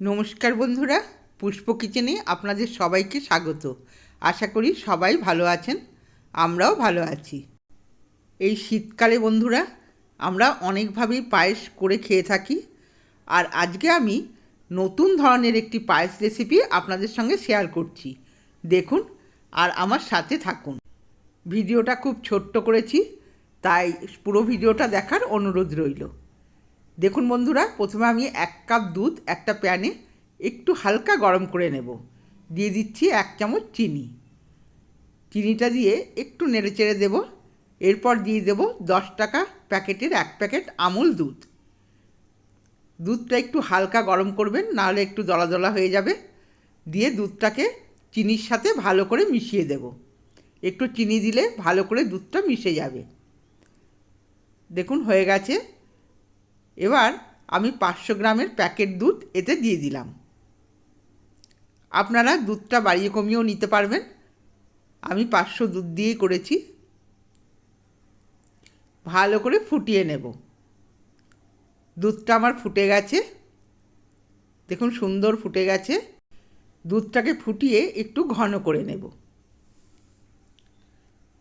নমস্কার বন্ধুরা, পুষ্প কিচেনে আপনাদের সবাইকে স্বাগত। আশা করি সবাই ভালো আছেন, আমরাও ভালো আছি। এই শীতকালে বন্ধুরা, আমরা অনেকভাবেই পায়েস করে খেয়ে থাকি। আর আজকে আমি নতুন ধরনের একটি পায়েস রেসিপি আপনাদের সঙ্গে শেয়ার করছি। দেখুন আর আমার সাথে থাকুন। ভিডিওটা খুব ছোট্ট করেছি, তাই পুরো ভিডিওটা দেখার অনুরোধ রইল। দেখুন বন্ধুরা, প্রথমে আমি এক কাপ দুধ, একটা প্যানে একটু হালকা গরম করে নেব। দিয়ে দিচ্ছি এক চামচ চিনি। চিনিটা দিয়ে একটু নেড়ে চেড়ে দেবো। এরপর দিয়ে দেবো দশ টাকা প্যাকেটের এক প্যাকেট আমুল দুধ। দুধটা একটু হালকা গরম করবেন, নাহলে একটু দলা দলা হয়ে যাবে। দিয়ে দুধটাকে চিনির সাথে ভালো করে মিশিয়ে দেব। একটু চিনি দিলে ভালো করে দুধটা মিশে যাবে। দেখুন হয়ে গেছে। এবার আমি পাঁচশো গ্রামের প্যাকেট দুধ এতে দিয়ে দিলাম। আপনারা দুধটা বাড়িয়ে কমিয়েও নিতে পারবেন। আমি পাঁচশো দুধ দিয়েই করেছি। ভালো করে ফুটিয়ে নেব। দুধটা আমার ফুটে গেছে। দেখুন সুন্দর ফুটে গেছে। দুধটাকে ফুটিয়ে একটু ঘন করে নেব।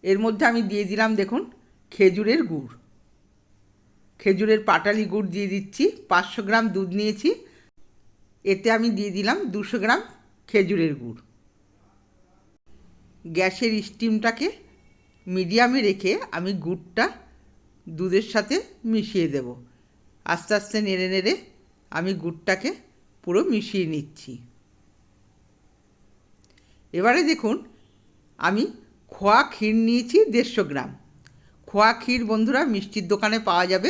এর মধ্যে আমি দিয়ে দিলাম, দেখুন, খেজুরের গুড়। খেজুরের পাটালি গুড় দিয়ে দিচ্ছি, পাঁচশো গ্রাম দুধ নিয়েছি। এতে আমি দিয়ে দিলাম দুশো গ্রাম খেজুরের গুড়। গ্যাসের স্টিমটাকে মিডিয়ামে রেখে আমি গুড়টা দুধের সাথে মিশিয়ে দেব। আস্তে আস্তে নেড়ে নেড়ে আমি গুড়টাকে পুরো মিশিয়ে নিচ্ছি। এবারে দেখুন, আমি খোয়া ক্ষীর নিয়েছি দেড়শো গ্রাম। খোয়া ক্ষীর বন্ধুরা মিষ্টির দোকানে পাওয়া যাবে।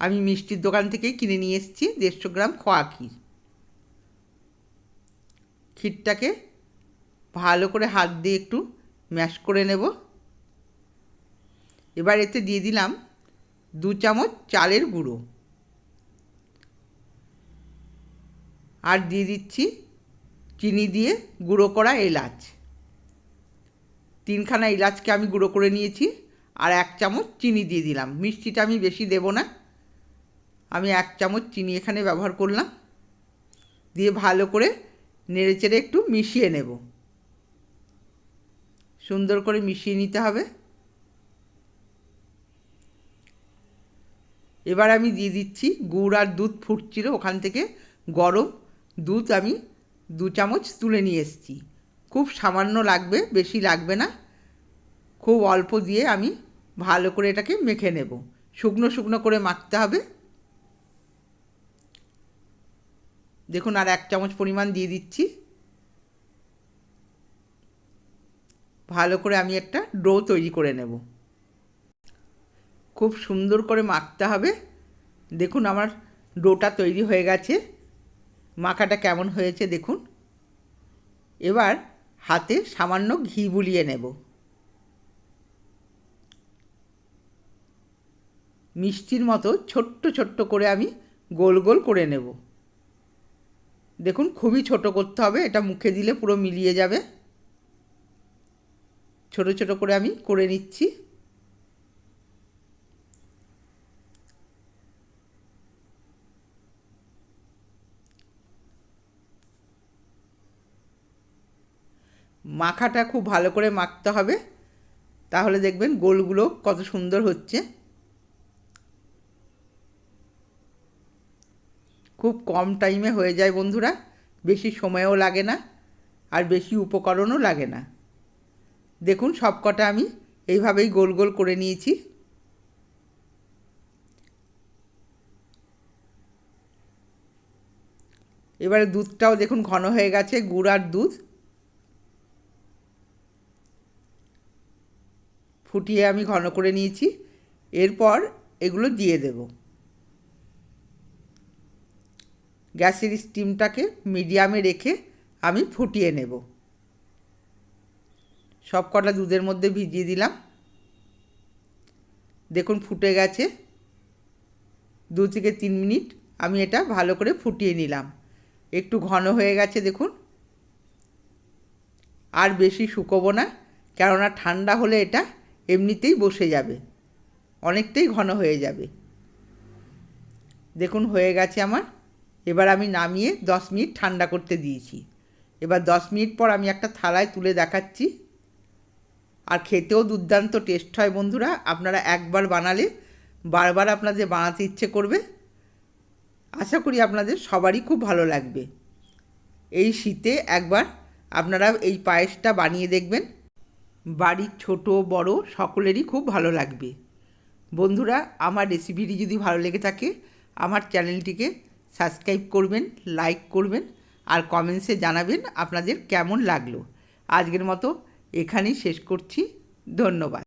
আমি মিষ্টির দোকান থেকেই কিনে নিয়ে এসেছি দেড়শো গ্রাম খোয়া ক্ষীর। ক্ষীরটাকে ভালো করে হাত দিয়ে একটু ম্যাশ করে নেব। এবার এতে দিয়ে দিলাম দু চামচ চালের গুঁড়ো। আর দিয়ে দিচ্ছি চিনি দিয়ে গুঁড়ো করা এলাচ। তিনখানা এলাচকে আমি গুঁড়ো করে নিয়েছি আর এক চামচ চিনি দিয়ে দিলাম। মিষ্টিটা আমি বেশি দেব না। আমি এক চামচ চিনি এখানে ব্যবহার করলাম। দিয়ে ভালো করে নেড়ে চেড়ে একটু মিশিয়ে নেব। সুন্দর করে মিশিয়ে নিতে হবে। এবার আমি দিয়ে দিচ্ছি গুড় আর দুধ ফুটছিল ওখান থেকে। গরম দুধ আমি দু চামচ তুলে নিয়ে এসেছি। খুব সামান্য লাগবে, বেশি লাগবে না। খুব অল্প দিয়ে আমি ভালো করে এটাকে মেখে নেব। শুকনো শুকনো করে মাখতে হবে। দেখুন আর এক চামচ পরিমাণ দিয়ে দিচ্ছি। ভালো করে আমি একটা ডো তৈরি করে নেব। খুব সুন্দর করে মাখতে হবে। দেখুন আমার ডোটা তৈরি হয়ে গেছে। মাখাটা কেমন হয়েছে দেখুন। এবার হাতে সামান্য ঘি বুলিয়ে নেব। মিষ্টির মতো ছোট্ট ছোট্ট করে আমি গোল গোল করে নেব। দেখুন, খুবই ছোট করতে হবে, এটা মুখে দিলে পুরো মিলিয়ে যাবে। ছোট ছোট করে আমি করে নিচ্ছি। মাখাটা খুব ভালো করে মাখতে হবে, তাহলে দেখবেন গোলগুলো কত সুন্দর হচ্ছে। খুব কম টাইমে হয়ে যায় বন্ধুরা। বেশি সময়ও লাগে না আর বেশি উপকরণও লাগে না। দেখুন সব কটা আমি এইভাবেই গোল গোল করে নিয়েছি। এবারে দুধটাও দেখুন ঘন হয়ে গেছে, গুড় আর দুধ। ফুটিয়ে আমি ঘন করে নিয়েছি। এরপর এগুলো দিয়ে দেব। গ্যাসের স্টিমটাকে মিডিয়ামে রেখে আমি ফুটিয়ে নেব। সব কটা দুধের মধ্যে ভিজিয়ে দিলাম। দেখুন ফুটে গেছে। দু থেকে তিন মিনিট আমি এটা ভালো করে ফুটিয়ে নিলাম। একটু ঘন হয়ে গেছে, দেখুন। আর বেশি শুকোবো না, কেননা ঠান্ডা হলে এটা এমনিতেই বসে যাবে। অনেকটাই ঘন হয়ে যাবে। দেখুন হয়ে গেছে আমার এবার আমি নামিয়ে দশ মিনিট ঠান্ডা করতে দিয়েছি। এবার দশ মিনিট পর আমি একটা থালায় তুলে দেখাচ্ছি। আর খেতেও দুর্দান্ত টেস্ট হয় বন্ধুরা। আপনারা একবার বানালে বারবার আপনাদের বানাতে ইচ্ছে করবে। আশা করি আপনাদের সবারই খুব ভালো লাগবে। এই শীতে একবার আপনারা এই পায়েসটা বানিয়ে দেখবেন। বাড়ির ছোট, বড় সকলেরই খুব ভালো লাগবে। বন্ধুরা, আমার রেসিপিটি যদি ভালো লেগে থাকে, আমার চ্যানেলটিকে সাবস্ক্রাইব করবেন, লাইক করবেন আর কমেন্টসে জানাবেন আপনাদের কেমন লাগল। আজকের মতো এখানেই শেষ করছি। ধন্যবাদ।